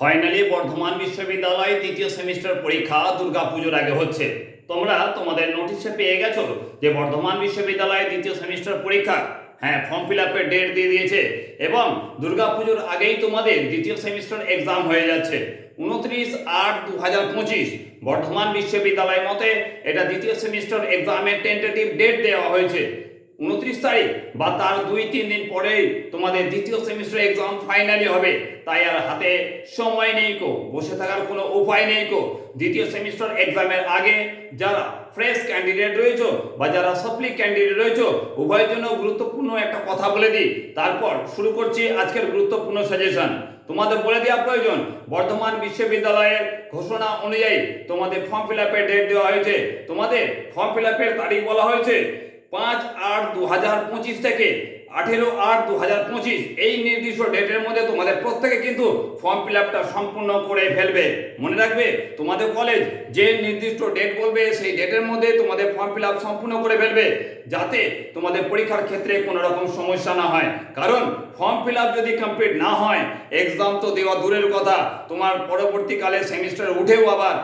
Finally Bardhaman বিশ্ববিদ্যালয়ে দ্বিতীয় semester পরীক্ষা দুর্গাপুজোর আগে হচ্ছে। তোমরা তোমাদের নোটিশে পেয়ে গেছো যে বর্ধমান বিশ্ববিদ্যালয়ে দ্বিতীয় সেমিস্টার পরীক্ষা হ্যাঁ ফর্ম ফিল আপের ডেট দিয়ে দিয়েছে এবং দুর্গাপুজোর আগেই তোমাদের দ্বিতীয় সেমিস্টার এক্সাম হয়ে যাচ্ছে। উনত্রিশ আট দু হাজার পঁচিশ, বর্ধমান বিশ্ববিদ্যালয় মতে এটা দ্বিতীয় সেমিস্টার এক্সামের টেন্টেটিভ ডেট দেওয়া হয়েছে। উনত্রিশ তারিখ বা তার দুই, তিন দিন পরেই তোমাদের দ্বিতীয় সেমিস্টার এক্সাম ফাইনালি হবে। তাই আর হাতে সময় নেই কো, বসে থাকার কোনো উপায় নেই কো। দ্বিতীয় সেমিস্টার এক্সামের আগে যারা ফ্রেশ ক্যান্ডিডেট রয়েছে বা যারা সাপ্লি ক্যান্ডিডেট রয়েছে, উভয়ের জন্য গুরুত্বপূর্ণ একটা কথা বলে দিই। তারপর শুরু করছি আজকের গুরুত্বপূর্ণ সাজেশন তোমাদের বলে দেওয়া প্রয়োজন, বর্ধমান বিশ্ববিদ্যালয়ের ঘোষণা অনুযায়ী তোমাদের ফর্ম ফিল আপের ডেট দেওয়া হয়েছে। তোমাদের ফর্ম ফিল আপের তারিখ বলা হয়েছে। পাঁচ আট দু হাজার পঁচিশ থেকে আঠেরো আট দু হাজার পঁচিশ, এই নির্দিষ্ট ডেটের মধ্যে তোমাদের প্রত্যেকে কিন্তু ফর্ম ফিল আপটা সম্পূর্ণ করে ফেলবে। মনে রাখবে, তোমাদের কলেজ যে নির্দিষ্ট ডেট বলবে, সেই ডেটের মধ্যে তোমাদের ফর্ম ফিল আপ সম্পূর্ণ করে ফেলবে, যাতে তোমাদের পরীক্ষার ক্ষেত্রে কোনো রকম সমস্যা না হয়। কারণ ফর্ম ফিল আপ যদি কমপ্লিট না হয় এক্সাম তো দেওয়া দূরের কথা, তোমার পরবর্তীকালে সেমিস্টার উঠেও আবার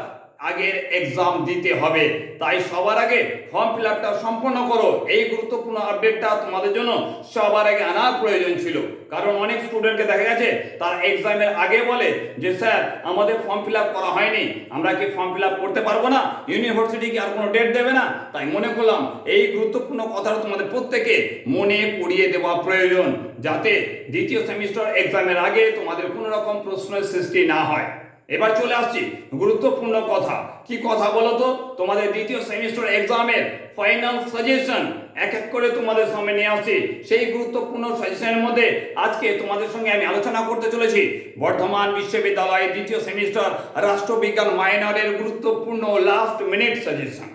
আগের এক্সাম দিতে হবে। তাই সবার আগে ফর্ম ফিল আপটা সম্পন্ন করো। এই গুরুত্বপূর্ণ আপডেটটা তোমাদের জন্য সবার আগে আনার প্রয়োজন ছিল। কারণ অনেক স্টুডেন্টকে দেখা গেছে, তার এক্সামের আগে বলে যে, স্যার, আমাদের ফর্ম ফিল আপ করা হয়নি। আমরা কি ফর্ম ফিল আপ করতে পারব না? ইউনিভার্সিটি কি আর কোনো ডেট দেবে না? তাই মনে করলাম, এই গুরুত্বপূর্ণ কথাটা তোমাদের প্রত্যেকে মনে পড়িয়ে দেওয়া প্রয়োজন, যাতে দ্বিতীয় সেমিস্টার এক্সামের আগে তোমাদের কোনো রকম প্রশ্নের সৃষ্টি না হয়। এবার চলে আসছি গুরুত্বপূর্ণ কথা। কি কথা বলো তো? তোমাদের দ্বিতীয় সেমিস্টার এক্সামের ফাইনাল সাজেশন এক এক করে তোমাদের সামনে নিয়ে আসছি। সেই গুরুত্বপূর্ণ সাজেশনের মধ্যে আজকে তোমাদের সঙ্গে আমি আলোচনা করতে চলেছি। বর্ধমান বিশ্ববিদ্যালয়ের দ্বিতীয় সেমিস্টার রাষ্ট্রবিজ্ঞান মাইনরের গুরুত্বপূর্ণ last minute suggestion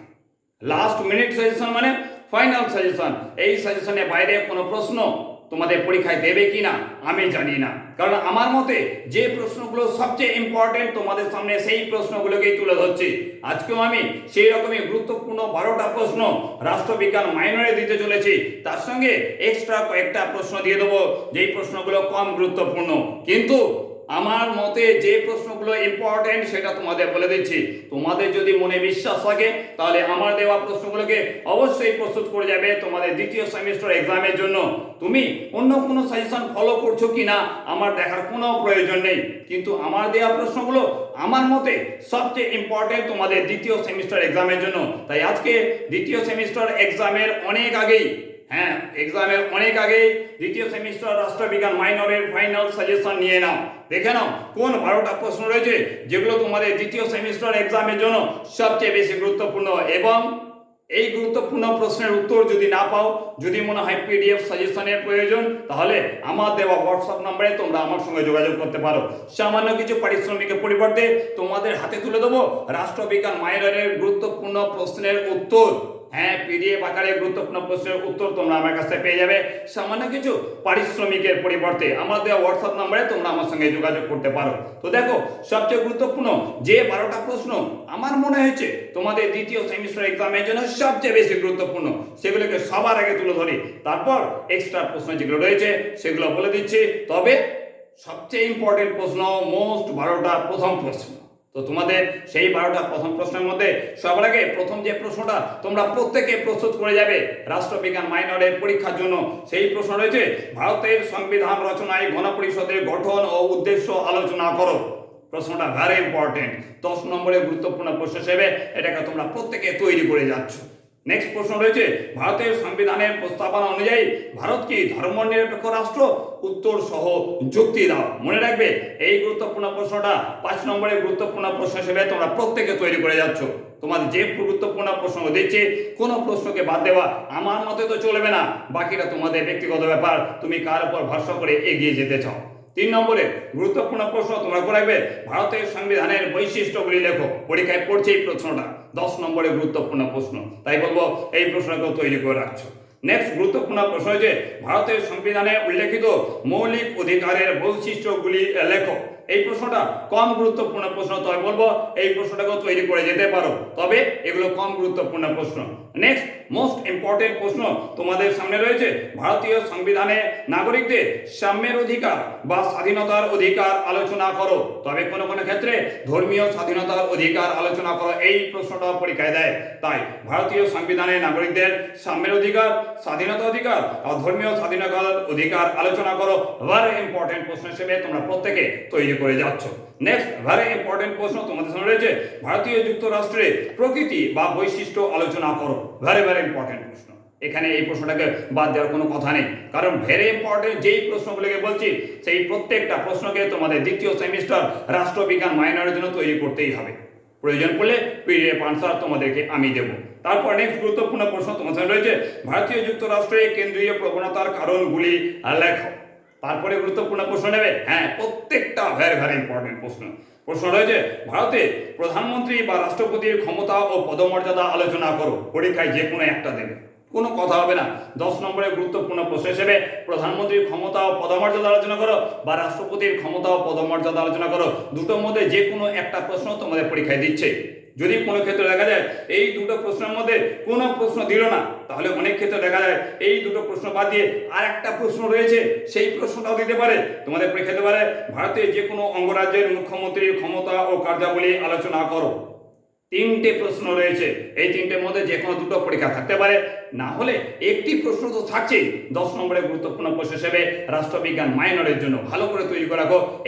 last minute suggestion মানে ফাইনাল সাজেশন এই সাজেশনের বাইরে কোনো প্রশ্ন? তোমাদের পরীক্ষায় দেবে কি না আমি জানি না। কারণ আমার মতে যে প্রশ্নগুলো সবচেয়ে ইম্পর্টেন্ট তোমাদের সামনে, সেই প্রশ্নগুলোকেই তুলে ধরছি। আজকেও আমি সেই রকমই গুরুত্বপূর্ণ বারোটা প্রশ্ন রাষ্ট্রবিজ্ঞান মাইনরে দিতে চলেছি। তার সঙ্গে এক্সট্রা কয়েকটা প্রশ্ন দিয়ে দেবো। যেই প্রশ্নগুলো কম গুরুত্বপূর্ণ। কিন্তু আমার মতে যে প্রশ্নগুলো ইম্পর্টেন্ট সেটা তোমাদের বলে দিচ্ছি। তোমাদের যদি মনে বিশ্বাস থাকে, তাহলে আমার দেওয়া প্রশ্নগুলোকে অবশ্যই প্রস্তুত করে যাবে তোমাদের দ্বিতীয় সেমিস্টার এক্সামের জন্য। তুমি অন্য কোনো সাজেশন ফলো করছ কি না আমার দেখার কোনো প্রয়োজন নেই। কিন্তু আমার দেওয়া প্রশ্নগুলো আমার মতে সবচেয়ে ইম্পর্টেন্ট তোমাদের দ্বিতীয় সেমিস্টার এক্সামের জন্য। তাই আজকে দ্বিতীয় সেমিস্টার এক্সামের অনেক আগেই হ্যাঁ এক্সামের অনেক আগেই দ্বিতীয় সেমিস্টার রাষ্ট্রবিজ্ঞান মাইনরের ফাইনাল সাজেশন নিয়ে নাও। দেখে নাও, কোন বারোটা প্রশ্ন রয়েছে যেগুলো তোমাদের দ্বিতীয় সেমিস্টার এক্সামের জন্য সবচেয়ে বেশি গুরুত্বপূর্ণ? এবং এই গুরুত্বপূর্ণ প্রশ্নের উত্তর যদি না পাও, যদি মনে হয় পিডিএফ সাজেশনের প্রয়োজন, তাহলে আমার দেওয়া হোয়াটসঅ্যাপ নম্বরে তোমরা আমার সঙ্গে যোগাযোগ করতে পারো। সামান্য কিছু পারিশ্রমিকের পরিবর্তে তোমাদের হাতে তুলে দেবো রাষ্ট্রবিজ্ঞান মাইনরের গুরুত্বপূর্ণ প্রশ্নের উত্তর। হ্যাঁ পিডিএফ আকারে গুরুত্বপূর্ণ প্রশ্নের উত্তর তোমরা আমার কাছে পেয়ে যাবে। সামান্য কিছু পারিশ্রমিকের পরিবর্তে আমার দেওয়া হোয়াটসঅ্যাপ নাম্বারে তোমরা আমার সঙ্গে যোগাযোগ করতে পারো। তো দেখো, সবচেয়ে গুরুত্বপূর্ণ যে বারোটা প্রশ্ন আমার মনে হয়েছে, তোমাদের দ্বিতীয় সেমিস্টার এক্সামের জন্য সবচেয়ে বেশি গুরুত্বপূর্ণ, সেগুলোকে সবার আগে তুলে ধরি। তারপর এক্সট্রা প্রশ্ন যেগুলো রয়েছে, সেগুলো বলে দিচ্ছি। তবে সবচেয়ে ইম্পর্টেন্ট প্রশ্ন মোস্ট বারোটা প্রথম প্রশ্ন। তো তোমাদের সেই বারোটা প্রথম প্রশ্নের মধ্যে সবার আগে প্রথম যে প্রশ্নটা তোমরা প্রত্যেকে প্রস্তুত করে যাবে রাষ্ট্রবিজ্ঞান মাইনরের পরীক্ষার জন্য। সেই প্রশ্ন রয়েছে, ভারতের সংবিধান রচনায় গণপরিষদের গঠন ও উদ্দেশ্য আলোচনা করো। প্রশ্নটা ভেরি ইম্পর্টেন্ট দশ নম্বরের গুরুত্বপূর্ণ প্রশ্ন হিসেবে এটাকে তোমরা প্রত্যেকে তৈরি করে যাচ্ছ। নেক্সট প্রশ্ন রয়েছে, ভারতের সংবিধানের প্রস্তাবনা অনুযায়ী ভারত কি ধর্মনিরপেক্ষ রাষ্ট্র? উত্তর সহ যুক্তি দাও। মনে রাখবে, এই গুরুত্বপূর্ণ প্রশ্নটা পাঁচ নম্বরের গুরুত্বপূর্ণ প্রশ্ন হিসেবে তোমরা প্রত্যেকে তৈরি করে যাচ্ছ। তোমার যে গুরুত্বপূর্ণ প্রশ্ন দিচ্ছে, কোনো প্রশ্নকে বাদ দেওয়া আমার মতে তো চলবে না। বাকিটা তোমাদের ব্যক্তিগত ব্যাপার, তুমি কার উপর ভরসা করে এগিয়ে যেতে চাও? তিন নম্বরে গুরুত্বপূর্ণ প্রশ্ন তোমরা করে রাখবে, ভারতের সংবিধানের বৈশিষ্ট্যগুলি লেখো। পরীক্ষায় পড়ছে এই প্রশ্নটা, দশ নম্বরে গুরুত্বপূর্ণ প্রশ্ন। তাই বলব, এই প্রশ্নকেও তৈরি করে রাখছো। নেক্সট গুরুত্বপূর্ণ প্রশ্ন যে ভারতের সংবিধানে উল্লেখিত মৌলিক অধিকারের বৈশিষ্ট্যগুলি লেখো। এই প্রশ্নটা কম গুরুত্বপূর্ণ প্রশ্ন তবে বলব এই প্রশ্নটাকেও তৈরি করে যেতে পারো। তবে এগুলো কম গুরুত্বপূর্ণ প্রশ্ন। নেক্সট মোস্ট ইম্পর্টেন্ট প্রশ্ন তোমাদের সামনে রয়েছে। ভারতীয় সংবিধানে নাগরিকদের সাম্যের অধিকার বা স্বাধীনতার অধিকার আলোচনা করো। তবে কোনো কোনো ক্ষেত্রে ধর্মীয় স্বাধীনতার অধিকার আলোচনা করো, এই প্রশ্নটা পরীক্ষায় দেয়। তাই ভারতীয় সংবিধানে নাগরিকদের সাম্যের অধিকার, স্বাধীনতা অধিকার আর ধর্মীয় স্বাধীনতার অধিকার আলোচনা করো। ভেরি ইম্পর্টেন্ট প্রশ্ন হিসেবে তোমরা প্রত্যেকে তৈরি করে যাচ্ছ। নেক্সট ভেরি ইম্পর্টেন্ট প্রশ্ন তোমাদের সামনে রয়েছে। ভারতীয় যুক্তরাষ্ট্রে প্রকৃতি বা বৈশিষ্ট্য আলোচনা করো। ভেরি ভেরি ইম্পর্টেন্ট প্রশ্ন। এখানে এই প্রশ্নটাকে বাদ দেওয়ার কোনো কথা নেই। কারণ ভেরি ইম্পর্টেন্ট যেই প্রশ্নগুলোকে বলছি, সেই প্রত্যেকটা প্রশ্নকে তোমাদের দ্বিতীয় সেমিস্টার রাষ্ট্রবিজ্ঞান মাইনরের জন্য তৈরি করতেই হবে। প্রয়োজন পড়লে পিডিএফ আনসার তোমাদেরকে আমি দেবো। তারপর নেক্সট গুরুত্বপূর্ণ প্রশ্ন সামনে রয়েছে। ভারতীয় যুক্তরাষ্ট্রে কেন্দ্রীয় প্রবণতার কারণগুলি লেখো। তারপরে গুরুত্বপূর্ণ প্রশ্ন নেবে? হ্যাঁ প্রত্যেকটা ভেরি ভেরি ইম্পর্টেন্ট প্রশ্ন। প্রশ্ন রয়েছে ভারতে প্রধানমন্ত্রী বা রাষ্ট্রপতির ক্ষমতা ও পদমর্যাদা আলোচনা করো, পরীক্ষায় যে কোনো একটা দেবে। কোনো কথা হবে না। দশ নম্বরের গুরুত্বপূর্ণ প্রশ্ন হিসেবে প্রধানমন্ত্রীর ক্ষমতা ও পদমর্যাদা আলোচনা করো বা রাষ্ট্রপতির ক্ষমতা ও পদমর্যাদা আলোচনা করো। দুটোর মধ্যে যে কোনো একটা প্রশ্ন তোমাদের পরীক্ষায় দিচ্ছে। যদি কোনো ক্ষেত্রে দেখা যায় এই দুটো প্রশ্নের মধ্যে কোনো প্রশ্ন দিল না, তাহলে অনেক ক্ষেত্রে দেখা যায় এই দুটো প্রশ্ন বাদ দিয়ে আর একটা প্রশ্ন রয়েছে, সেই প্রশ্নটাও দিতে পারে। তোমাদের পরীক্ষা দিতে পারে, ভারতের যে কোনো অঙ্গরাজ্যের মুখ্যমন্ত্রীর ক্ষমতা ও কার্যাবলী আলোচনা করো। তিনটে প্রশ্ন রয়েছে, এই তিনটের মধ্যে যে কোনো দুটো পরীক্ষা থাকতে পারে। না হলে একটি প্রশ্ন তো থাকছেই। দশ নম্বরের গুরুত্বপূর্ণ প্রশ্ন হিসেবে রাষ্ট্রবিজ্ঞান মাইনরের জন্য ভালো করে তৈরি করে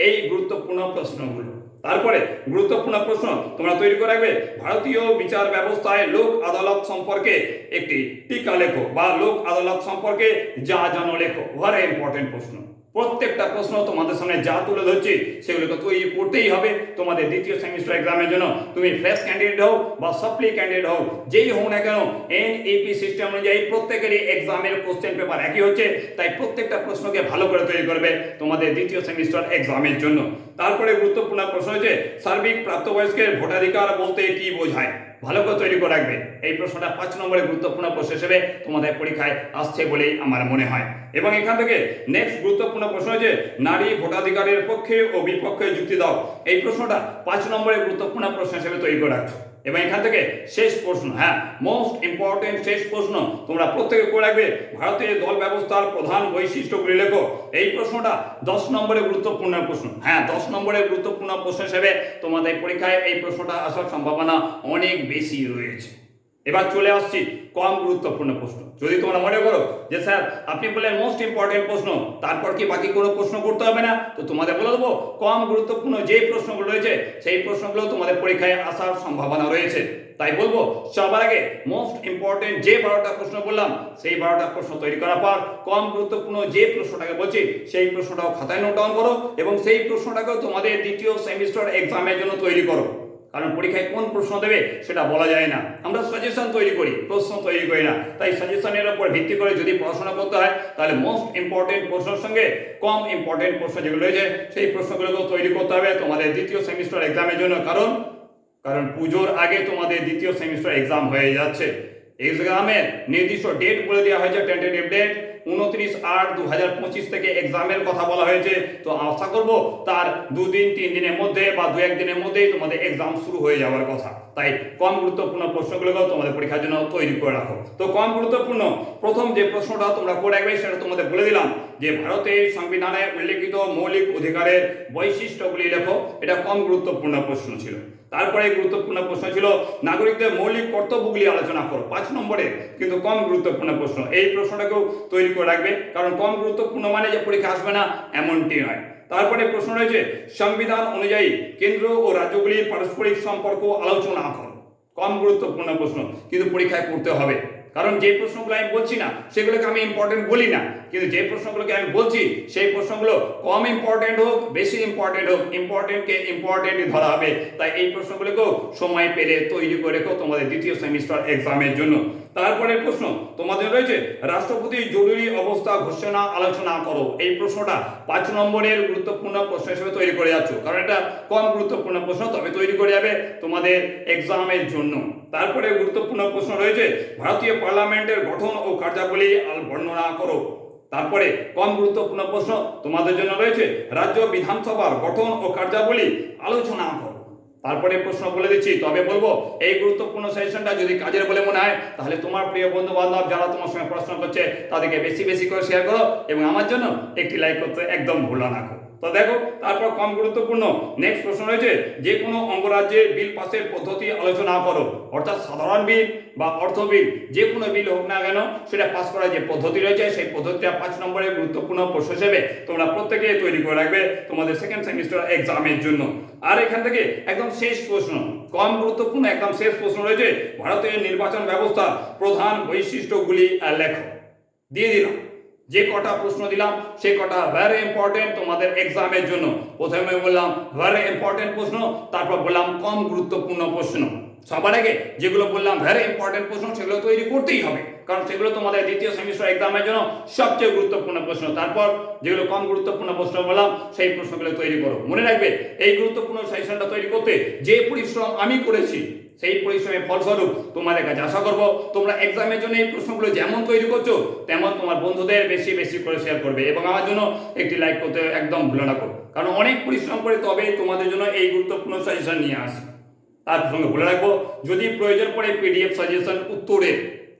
এই গুরুত্বপূর্ণ প্রশ্নগুলো। তারপরে গুরুত্বপূর্ণ প্রশ্ন তোমরা তৈরি করে রাখবে। ভারতীয় বিচার ব্যবস্থায় লোক আদালত সম্পর্কে একটি টিকা লেখো বা লোক আদালত সম্পর্কে যা জানো লেখো। ভারে ইম্পর্টেন্ট প্রশ্ন। প্রত্যেকটা প্রশ্ন তোমাদের সামনে যা তুলে ধরছি, সেগুলোকে তৈরি করতেই হবে। তোমাদের দ্বিতীয় সেমিস্টার এক্সামের জন্য তুমি ফ্রেশ ক্যান্ডিডেট হও বা সাপ্লি ক্যান্ডিডেট হও, যেই হও না কেন এন এনইপি সিস্টেম অনুযায়ী প্রত্যেকেরই এক্সামের কোশ্চেন পেপার একই হচ্ছে, তাই প্রত্যেকটা প্রশ্নকে ভালো করে তৈরি করবে তোমাদের দ্বিতীয় সেমিস্টার এক্সামের জন্য। তারপরে গুরুত্বপূর্ণ প্রশ্ন হচ্ছে, সার্বিক প্রাপ্তবয়স্কের ভোটাধিকার বলতে কি বোঝায়? ভালো করে তৈরি করে রাখবে। এই প্রশ্নটা পাঁচ নম্বরের গুরুত্বপূর্ণ প্রশ্ন হিসেবে তোমাদের পরীক্ষায় আসছে বলেই আমার মনে হয়। এবং এখান থেকে নেক্সট গুরুত্বপূর্ণ প্রশ্ন হচ্ছে, নারী ভোটাধিকারের পক্ষে ও বিপক্ষে যুক্তি দাও। এই প্রশ্নটা পাঁচ নম্বরের গুরুত্বপূর্ণ প্রশ্ন হিসেবে তৈরি করে রাখছো। এবং এখান থেকে শেষ প্রশ্ন হ্যাঁ মোস্ট ইম্পর্টেন্ট শেষ প্রশ্ন তোমরা প্রত্যেকে করে রাখবে। ভারতীয় দল ব্যবস্থার প্রধান বৈশিষ্ট্যগুলি লেখো। এই প্রশ্নটা দশ নম্বরের গুরুত্বপূর্ণ প্রশ্ন হ্যাঁ দশ নম্বরের গুরুত্বপূর্ণ প্রশ্ন হিসেবে তোমাদের পরীক্ষায় এই প্রশ্নটা আসার সম্ভাবনা অনেক বেশি রয়েছে। এবার চলে আসছি কম গুরুত্বপূর্ণ প্রশ্ন। যদি তোমরা মনে করো যে, স্যার, আপনি বললেন মোস্ট ইম্পর্টেন্ট প্রশ্ন, তারপর কি বাকি কোনো প্রশ্ন করতে হবে না? তো তোমাদের বলে দেবো, কম গুরুত্বপূর্ণ যে প্রশ্নগুলো রয়েছে, সেই প্রশ্নগুলো তোমাদের পরীক্ষায় আসার সম্ভাবনা রয়েছে। তাই বলব, সবার আগে মোস্ট ইম্পর্টেন্ট যে বারোটা প্রশ্ন বললাম, সেই বারোটা প্রশ্ন তৈরি করার পর কম গুরুত্বপূর্ণ যে প্রশ্নটাকে বলছি, সেই প্রশ্নটাও খাতায় নোট ডাউন করো এবং সেই প্রশ্নটাকেও তোমাদের দ্বিতীয় সেমিস্টার এক্সামের জন্য তৈরি করো। কারণ পরীক্ষায় কোন প্রশ্ন দেবে সেটা বলা যায় না। আমরা সাজেশন তৈরি করি, প্রশ্ন তৈরি করি না। তাই সাজেশনের উপর ভিত্তি করে যদি পড়াশোনা করতে হয়, তাহলে মোস্ট ইম্পর্টেন্ট প্রশ্নের সঙ্গে কম ইম্পর্টেন্ট প্রশ্ন যেগুলো রয়েছে, সেই প্রশ্নগুলোকেও তৈরি করতে হবে তোমাদের দ্বিতীয় সেমিস্টার এক্সামের জন্য। কারণ কারণ পুজোর আগে তোমাদের দ্বিতীয় সেমিস্টার এক্সাম হয়ে যাচ্ছে। এক্সামের নির্দিষ্ট ডেট বলে দেওয়া হয়েছে টেন্টেটিভ ডেট উনত্রিশ আট দু হাজার পঁচিশ থেকে এক্সামের কথা বলা হয়েছে। তো আশা করব তার দুদিন, তিন দিনের মধ্যে বা দু এক দিনের মধ্যেই তোমাদের এক্সাম শুরু হয়ে যাওয়ার কথা। তাই কম গুরুত্বপূর্ণ প্রশ্নগুলোকেও তোমাদের পরীক্ষার জন্য তৈরি করে রাখো। তো কম গুরুত্বপূর্ণ প্রথম যে প্রশ্নটা তোমরা করে রাখবে সেটা তোমাদের বলে দিলাম যে ভারতের সংবিধানে উল্লেখিত মৌলিক অধিকারের বৈশিষ্ট্যগুলি লেখো। এটা কম গুরুত্বপূর্ণ প্রশ্ন ছিল। তারপরে গুরুত্বপূর্ণ প্রশ্ন ছিল, নাগরিকদের মৌলিক কর্তব্যগুলি আলোচনা করো। পাঁচ নম্বরে কিন্তু কম গুরুত্বপূর্ণ প্রশ্ন। এই প্রশ্নটাকেও তৈরি করে রাখবে। কারণ কম গুরুত্বপূর্ণ মানে যে পরীক্ষা আসবে না, এমনটি নয়। তারপরে প্রশ্ন রয়েছে, সংবিধান অনুযায়ী কেন্দ্র ও রাজ্যগুলির পারস্পরিক সম্পর্ক আলোচনা করো। কম গুরুত্বপূর্ণ প্রশ্ন, কিন্তু পরীক্ষায় করতে হবে। কারণ যে প্রশ্নগুলো আমি বলছি না, সেগুলোকে আমি ইম্পর্টেন্ট বলি না। কিন্তু যে প্রশ্নগুলোকে আমি বলছি, সেই প্রশ্নগুলো কম ইম্পর্টেন্ট হোক, বেশি ইম্পর্টেন্ট হোক ইম্পর্টেন্টকে ইম্পর্টেন্টই ধরা হবে। তাই এই প্রশ্নগুলোকেও সময় পেলে তৈরি করে রেখো তোমাদের দ্বিতীয় সেমিস্টার এক্সামের জন্য। তারপরের প্রশ্ন তোমাদের রয়েছে, রাষ্ট্রপতি জরুরি অবস্থা ঘোষণা আলোচনা করো। এই প্রশ্নটা পাঁচ নম্বরের গুরুত্বপূর্ণ প্রশ্ন হিসেবে তৈরি করে যাচ্ছ। কারণ এটা কম গুরুত্বপূর্ণ প্রশ্ন, তবে তৈরি করে যাবে তোমাদের এক্সামের জন্য। তারপরে গুরুত্বপূর্ণ প্রশ্ন রয়েছে, ভারতীয় পার্লামেন্টের গঠন ও কার্যাবলী বর্ণনা করো। তারপরে কম গুরুত্বপূর্ণ প্রশ্ন তোমাদের জন্য রয়েছে, রাজ্য বিধানসভার গঠন ও কার্যাবলী আলোচনা করো। তারপরে প্রশ্ন বলে দিচ্ছি, তবে বলব, এই গুরুত্বপূর্ণ সেশনটা যদি কাজের বলে মনে হয়, তাহলে তোমার প্রিয় বন্ধু বান্ধব যারা তোমার সঙ্গে প্রশ্ন করছে, তাদেরকে বেশি বেশি করে শেয়ার করো এবং আমার জন্য একটি লাইক করতে একদম ভুলো না করো। তো দেখো, তারপর কম গুরুত্বপূর্ণ নেক্সট প্রশ্ন রয়েছে যে কোনো অঙ্গরাজ্যের বিল পাসের পদ্ধতি আলোচনা করো। অর্থাৎ সাধারণ বিল বা অর্থ বিল যে কোনো বিল হোক না কেন, সেটা পাস করার যে পদ্ধতি রয়েছে, সেই পদ্ধতিটা পাঁচ নম্বরের গুরুত্বপূর্ণ প্রশ্ন হিসেবে তোমরা প্রত্যেকে তৈরি করে রাখবে তোমাদের সেকেন্ড সেমিস্টার এক্সামের জন্য। আর এখান থেকে একদম শেষ প্রশ্ন, কম গুরুত্বপূর্ণ একদম শেষ প্রশ্ন রয়েছে ভারতের নির্বাচন ব্যবস্থা প্রধান বৈশিষ্ট্যগুলি লেখো। দিয়ে দিলাম। যে কটা প্রশ্ন দিলাম, সে কটা ভেরি ইম্পর্টেন্ট তোমাদের এক্সামের জন্য। প্রথমে বললাম ভেরি ইম্পর্টেন্ট প্রশ্ন, তারপর বললাম কম গুরুত্বপূর্ণ প্রশ্ন। সবার আগে যেগুলো বললাম ভেরি ইম্পর্টেন্ট প্রশ্ন, সেগুলো তৈরি করতেই হবে। কারণ সেগুলো তোমাদের দ্বিতীয় সেমিস্টার এক্সামের জন্য সবচেয়ে গুরুত্বপূর্ণ প্রশ্ন। তারপর যেগুলো কম গুরুত্বপূর্ণ প্রশ্ন বললাম, সেই প্রশ্নগুলো তৈরি করো। মনে রাখবে, এই গুরুত্বপূর্ণ সেশনটা তৈরি করতে যে পরিশ্রম আমি করেছি, সেই পরিশ্রমের ফলস্বরূপ তোমাদের কাছে আশা করব, তোমরা এক্সামের জন্য এই প্রশ্নগুলো যেমন তৈরি করছ, তেমন তোমার বন্ধুদের বেশি বেশি করে শেয়ার করবে এবং আমার জন্য একটি লাইক করতে একদম ভুলো না করো। কারণ অনেক পরিশ্রম করে তবে তোমাদের জন্য এই গুরুত্বপূর্ণ সাজেশন নিয়ে আসি তার সঙ্গে বলে রাখব, যদি প্রয়োজন পড়ে পিডিএফ সাজেশন উত্তরে।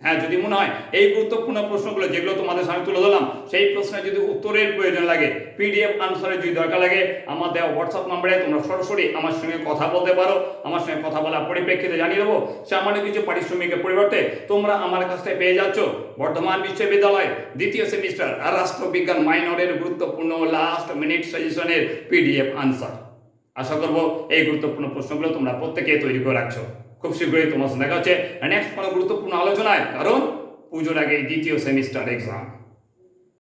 হ্যাঁ যদি মনে হয় এই গুরুত্বপূর্ণ প্রশ্নগুলো, যেগুলো তোমাদের সামনে তুলে ধরলাম, সেই প্রশ্নে যদি উত্তরের প্রয়োজন লাগে পিডিএফ আনসারের যদি দরকার লাগে, আমার দেওয়া হোয়াটসঅ্যাপ নম্বরে তোমরা সরাসরি আমার সঙ্গে কথা বলতে পারো, আমার সঙ্গে কথা বলার পরিপ্রেক্ষিতে জানিয়ে দেবো। সামান্য কিছু পারিশ্রমিকের পরিবর্তে তোমরা আমার কাছ থেকে পেয়ে যাচ্ছ বর্ধমান বিশ্ববিদ্যালয় দ্বিতীয় সেমিস্টার আর রাষ্ট্রবিজ্ঞান মাইনরের গুরুত্বপূর্ণ লাস্ট মিনিট সাজেশনের পিডিএফ আনসার আশা করব এই গুরুত্বপূর্ণ প্রশ্নগুলো তোমরা প্রত্যেকে তৈরি করে রাখছো। খুব শীঘ্রই তোমার সাথে দেখা হচ্ছে নেক্সট কোনো গুরুত্বপূর্ণ আলোচনায়, কারণ পুজোর আগে দ্বিতীয় সেমিস্টার এক্সাম